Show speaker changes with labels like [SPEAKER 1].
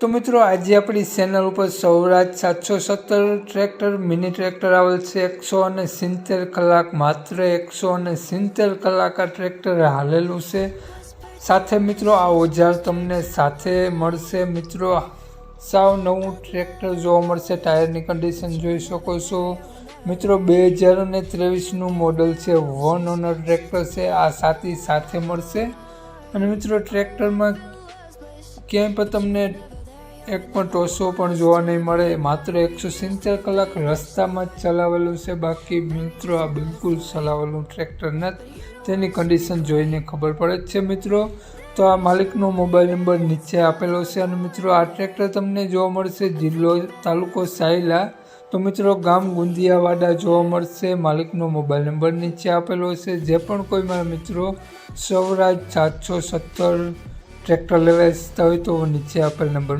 [SPEAKER 1] તો મિત્રો, આજે આપણી ચેનલ ઉપર સૌરાજ સાતસો સત્તર ટ્રેક્ટર મિની ટ્રેક્ટર આવેલ છે. એકસો અને સિત્તેર કલાક માત્ર એકસો અને સિત્તેર કલાક આ ટ્રેક્ટર હાલેલું છે. સાથે મિત્રો, આ ઓજાર તમને સાથે મળશે. મિત્રો, સાવ નવું ટ્રેક્ટર જોવા મળશે. ટાયરની કન્ડિશન જોઈ શકો છો. મિત્રો, બે હજાર અને ત્રેવીસનું મોડલ છે. વન ઓનર ટ્રેક્ટર છે. આ સાથી સાથે મળશે. અને મિત્રો ટ્રેક્ટરમાં ક્યાંય પણ તમને એક પણ ટોસો પણ જોવા નહીં મળે. માત્ર એકસો સિત્તેર કલાક રસ્તામાં જ ચલાવેલું છે. બાકી મિત્રો, આ બિલકુલ ચલાવેલું ટ્રેક્ટર નથી. તેની કન્ડિશન જોઈને ખબર પડે જ છે મિત્રો. તો આ માલિકનો મોબાઈલ નંબર નીચે આપેલો છે અને મિત્રો, આ ટ્રેક્ટર તમને જોવા મળશે જિલ્લો તાલુકો સાયલા. તો મિત્રો, ગામ ગુંદિયાવાડા જોવા મળશે. માલિકનો મોબાઈલ નંબર નીચે આપેલો છે. જે પણ કોઈ મારા મિત્રો સૌરાજ સાતસો સત્તર ટ્રેક્ટર લેવા ઇચ્છતા હોય તો નીચે આપેલ નંબર